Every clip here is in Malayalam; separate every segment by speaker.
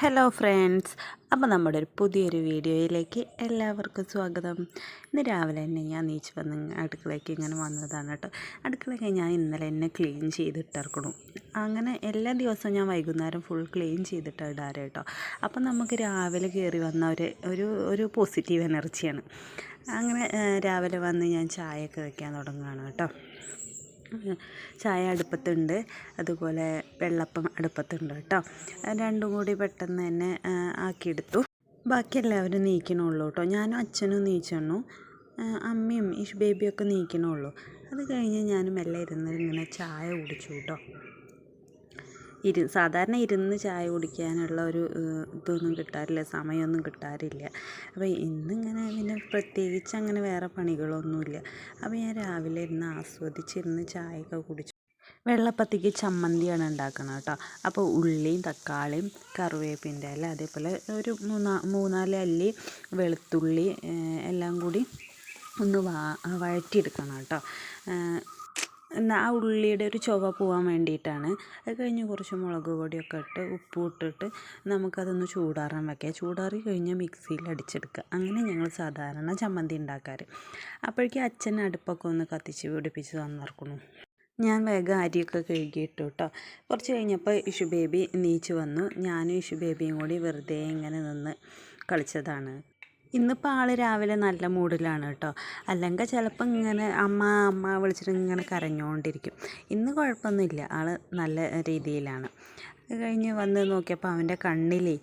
Speaker 1: ഹലോ ഫ്രണ്ട്സ് അപ്പോൾ നമ്മുടെ ഒരു പുതിയൊരു വീഡിയോയിലേക്ക് എല്ലാവർക്കും സ്വാഗതം ഇന്ന് രാവിലെ തന്നെ ഞാൻ നീച്ച് വന്ന് അടുക്കളയ്ക്ക് ഇങ്ങനെ വന്നതാണ് കേട്ടോ അടുക്കളയ്ക്ക് ഞാൻ ഇന്നലെ എന്നെ ക്ലീൻ ചെയ്തിട്ടിറക്കണം അങ്ങനെ എല്ലാ ദിവസവും ഞാൻ വൈകുന്നേരം ഫുൾ ക്ലീൻ ചെയ്തിട്ടാണ് ഇടാറ് കേട്ടോ അപ്പം നമുക്ക് രാവിലെ കയറി വന്ന ഒരു ഒരു ഒരു പോസിറ്റീവ് എനർജിയാണ് അങ്ങനെ രാവിലെ വന്ന് ഞാൻ ചായയൊക്കെ വയ്ക്കാൻ തുടങ്ങുകയാണ് കേട്ടോ ചായ അടുപ്പത്തുണ്ട് അതുപോലെ വെള്ളപ്പം അടുപ്പത്തുണ്ട് കേട്ടോ രണ്ടും കൂടി പെട്ടെന്ന് തന്നെ ആക്കിയെടുത്തു ബാക്കി എല്ലാവരും നീക്കണുള്ളൂ കേട്ടോ ഞാനും അച്ഛനും നീച്ചണു അമ്മയും ഇഷ് ബേബിയൊക്കെ നീക്കണുള്ളൂ അത് കഴിഞ്ഞ് ഞാൻ എല്ലാം ഇരുന്ന് ഇങ്ങനെ ചായ കുടിച്ചു കേട്ടോ ഇരു സാധാരണ ഇരുന്ന് ചായ കുടിക്കാനുള്ള ഒരു ഇതൊന്നും കിട്ടാറില്ല സമയമൊന്നും കിട്ടാറില്ല അപ്പോൾ ഇന്നിങ്ങനെ പിന്നെ പ്രത്യേകിച്ച് അങ്ങനെ വേറെ പണികളൊന്നുമില്ല അപ്പോൾ ഞാൻ രാവിലെ ഇരുന്ന് ആസ്വദിച്ചിരുന്ന് ചായയൊക്കെ കുടിച്ചു വെള്ളപ്പത്തിക്ക് ചമ്മന്തിയാണ് ഉണ്ടാക്കുന്നത് കേട്ടോ അപ്പോൾ ഉള്ളിയും തക്കാളിയും കറിവേപ്പിൻ്റെ അല്ല അതേപോലെ ഒരു മൂന്നാ മൂന്നാല് അല്ലി വെളുത്തുള്ളി എല്ലാം കൂടി ഒന്ന് വാ വഴറ്റിയെടുക്കണം കേട്ടോ എന്നാൽ ആ ഉള്ളിയുടെ ഒരു ചുവ പോവാൻ വേണ്ടിയിട്ടാണ് അത് കഴിഞ്ഞ് കുറച്ച് മുളക് പൊടിയൊക്കെ ഇട്ട് ഉപ്പും ഇട്ടിട്ട് നമുക്കതൊന്ന് ചൂടാറാൻ വയ്ക്കുക ചൂടാറി കഴിഞ്ഞ് മിക്സിയിൽ അടിച്ചെടുക്കുക അങ്ങനെ ഞങ്ങൾ സാധാരണ ചമ്മന്തി ഉണ്ടാക്കാറ് അപ്പോഴേക്കും അച്ഛൻ അടുപ്പൊക്കെ ഒന്ന് കത്തിച്ച് പിടിപ്പിച്ച് തന്നിറക്കണു ഞാൻ വേഗം അരിയൊക്കെ കഴുകിയിട്ടു കേട്ടോ കുറച്ച് കഴിഞ്ഞപ്പോൾ ഇഷു ബേബി നീച്ച് വന്നു ഞാനും ഇഷു ബേബിയും കൂടി വെറുതെ ഇങ്ങനെ നിന്ന് കളിച്ചതാണ് ഇന്നിപ്പോൾ ആൾ രാവിലെ നല്ല മൂഡിലാണ് കേട്ടോ അല്ലെങ്കിൽ ചിലപ്പോൾ ഇങ്ങനെ അമ്മ അമ്മ വിളിച്ചിട്ട് ഇങ്ങനെ കരഞ്ഞുകൊണ്ടിരിക്കും ഇന്ന് കുഴപ്പമൊന്നുമില്ല ആൾ നല്ല രീതിയിലാണ് അത് കഴിഞ്ഞ് വന്ന് നോക്കിയപ്പോൾ അവൻ്റെ കണ്ണിലെ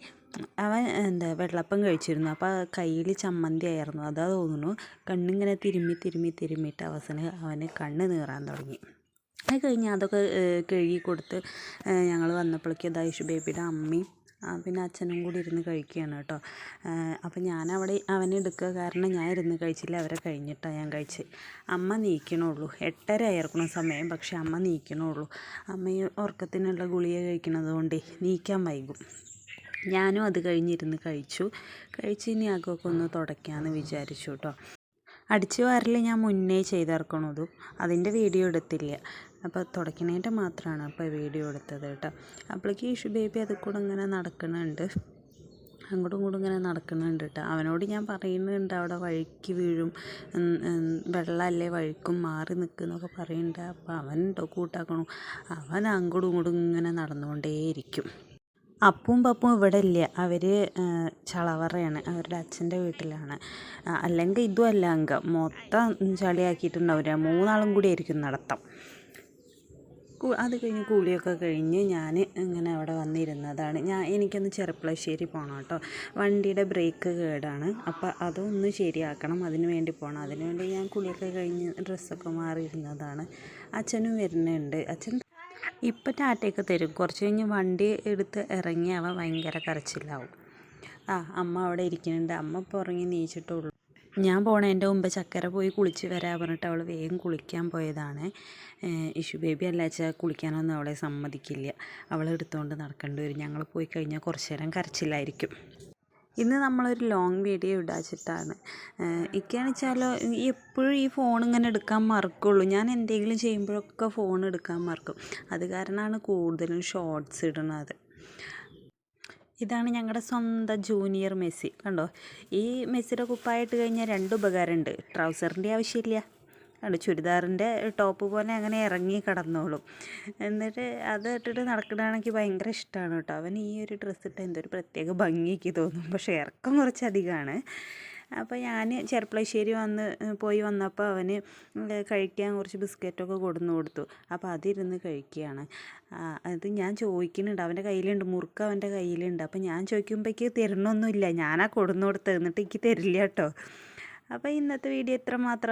Speaker 1: അവൻ എന്താ വെള്ളപ്പം കഴിച്ചിരുന്നു അപ്പോൾ കയ്യിൽ ചമ്മന്തി ആയിരുന്നു അതാ തോന്നുന്നു കണ്ണിങ്ങനെ തിരുമ്മി തിരുമ്മി തിരുമ്മിയിട്ട് അവസാനം അവന് കണ്ണ് നീറാൻ തുടങ്ങി അത് കഴിഞ്ഞ് അതൊക്കെ കഴുകി കൊടുത്ത് ഞങ്ങൾ വന്നപ്പോഴേക്കും ദൈഷു ബേബിയുടെ അമ്മയും പിന്നെ അച്ഛനും കൂടി ഇരുന്ന് കഴിക്കുകയാണ് കേട്ടോ അപ്പോൾ ഞാൻ അവിടെ അവനെ എടുക്കുക കാരണം ഞാൻ ഇരുന്ന് കഴിച്ചില്ല അവരെ കഴിഞ്ഞിട്ടാണ് ഞാൻ കഴിച്ച് അമ്മ നീക്കണുള്ളൂ എട്ടര ആയിരിക്കണം സമയം പക്ഷേ അമ്മ നീക്കണുള്ളൂ അമ്മ ഈ ഉറക്കത്തിനുള്ള ഗുളിക കഴിക്കണത് കൊണ്ടേ നീക്കാൻ വൈകും ഞാനും അത് കഴിഞ്ഞിരുന്ന് കഴിച്ചു കഴിച്ച് ഇനി അകമൊക്കെ ഒന്ന് തുടയ്ക്കാമെന്ന് വിചാരിച്ചു കേട്ടോ അടിച്ചു വാരൽ ഞാൻ മുന്നേ ചെയ്തിറക്കണതും അതിൻ്റെ വീഡിയോ എടുത്തില്ല അപ്പോൾ തുടയ്ക്കണേൻ്റെ മാത്രമാണ് അപ്പോൾ വീഡിയോ എടുത്തത് കേട്ടോ അപ്പോഴേക്ക് ഈഷു ബേബി അത് കൂടെ ഇങ്ങനെ നടക്കുന്നുണ്ട് അങ്ങോട്ടും കൂടെ ഇങ്ങനെ നടക്കുന്നുണ്ട് കേട്ടോ അവനോട് ഞാൻ പറയുന്നുണ്ട് അവിടെ വഴിക്ക് വീഴും വെള്ളമല്ലേ വഴിക്കും മാറി നിൽക്കുന്നൊക്കെ പറയുന്നുണ്ട് അപ്പോൾ അവൻ കേട്ടോ കൂട്ടാക്കണു അവൻ അങ്ങോട്ടും ഇങ്ങോട്ടും ഇങ്ങനെ നടന്നുകൊണ്ടേയിരിക്കും അപ്പും പപ്പും ഇവിടെ ഇല്ല അവർ ചളവറയാണ് അവരുടെ അച്ഛൻ്റെ വീട്ടിലാണ് അല്ലെങ്കിൽ ഇതും അല്ല അംഗം മൊത്തം ചളിയാക്കിയിട്ടുണ്ടാവില്ല മൂന്നാളും കൂടി ആയിരിക്കും നടത്തം അത് കഴിഞ്ഞ് കൂലിയൊക്കെ കഴിഞ്ഞ് ഞാൻ ഇങ്ങനെ അവിടെ വന്നിരുന്നതാണ് ഞാൻ എനിക്കൊന്ന് ചെറുപ്പളശ്ശേരി പോകണം കേട്ടോ വണ്ടിയുടെ ബ്രേക്ക് കേടാണ് അപ്പോൾ അതൊന്ന് ശരിയാക്കണം അതിന് വേണ്ടി പോകണം അതിന് വേണ്ടി ഞാൻ കുളിയൊക്കെ കഴിഞ്ഞ് ഡ്രസ്സൊക്കെ മാറിയിരുന്നതാണ് അച്ഛനും വരുന്നുണ്ട് അച്ഛൻ ഇപ്പം ടാറ്റയൊക്കെ തരും കുറച്ച് കഴിഞ്ഞ് വണ്ടി എടുത്ത് ഇറങ്ങി അവ ഭയങ്കര കരച്ചിലാവും ആ അമ്മ അവിടെ ഇരിക്കുന്നുണ്ട് അമ്മ ഇപ്പോൾ ഉറങ്ങി നീച്ചിട്ടുള്ളൂ ഞാൻ പോണതിൻ്റെ മുമ്പ് ചക്കര പോയി കുളിച്ച് വരാൻ പറഞ്ഞിട്ട് അവൾ വേഗം കുളിക്കാൻ പോയതാണ് ഇഷു ബേബി അല്ലാച്ച കുളിക്കാനൊന്നും അവളെ സമ്മതിക്കില്ല അവൾ എടുത്തുകൊണ്ട് നടക്കേണ്ടി വരും ഞങ്ങൾ പോയി കഴിഞ്ഞാൽ കുറച്ച് നേരം കരച്ചിലായിരിക്കും ഇന്ന് നമ്മളൊരു ലോങ് വീഡിയോ ഇടാച്ചിട്ടാണ് ഇക്കാന്ന് വെച്ചാൽ എപ്പോഴും ഈ ഫോൺ ഇങ്ങനെ എടുക്കാൻ മറക്കുള്ളൂ ഞാൻ എന്തെങ്കിലും ചെയ്യുമ്പോഴൊക്കെ ഫോൺ എടുക്കാൻ മറക്കും അത് കാരണമാണ് കൂടുതലും ഷോർട്സ് ഇടുന്നത് ഇതാണ് ഞങ്ങളുടെ സ്വന്തം ജൂനിയർ മെസ്സി കണ്ടോ ഈ മെസ്സിയുടെ കുപ്പായിട്ട് കഴിഞ്ഞാൽ രണ്ട് ഉപകാരമുണ്ട് ട്രൗസറിൻ്റെ ആവശ്യമില്ല കണ്ടോ ചുരിദാറിൻ്റെ ടോപ്പ് പോലെ അങ്ങനെ ഇറങ്ങി കിടന്നോളും എന്നിട്ട് അത് ഇട്ടിട്ട് നടക്കണമെങ്കിൽ ഭയങ്കര ഇഷ്ടമാണ് കേട്ടോ അവൻ ഈ ഒരു ഡ്രസ്സ് ഇട്ട് എന്തൊരു പ്രത്യേക ഭംഗിക്ക് തോന്നും പക്ഷേ ഇറക്കം കുറച്ചധികമാണ് അപ്പോൾ ഞാൻ ചെർപ്പളശ്ശേരി വന്ന് പോയി വന്നപ്പോൾ അവന് കഴിക്കാൻ കുറച്ച് ബിസ്ക്കറ്റൊക്കെ കൊടുന്നു കൊടുത്തു അപ്പോൾ അതിരുന്ന് കഴിക്കുകയാണ് അത് ഞാൻ ചോദിക്കുന്നുണ്ട് അവൻ്റെ കയ്യിലുണ്ട് മുറുക്ക് അവൻ്റെ കയ്യിലുണ്ട് അപ്പോൾ ഞാൻ ചോദിക്കുമ്പോഴേക്ക് തരണമൊന്നുമില്ല ഞാനാ കൊടുന്നു കൊടുത്തത് എന്നിട്ട് എനിക്ക് തരില്ല കേട്ടോ അപ്പോൾ ഇന്നത്തെ വീഡിയോ ഇത്ര മാത്രം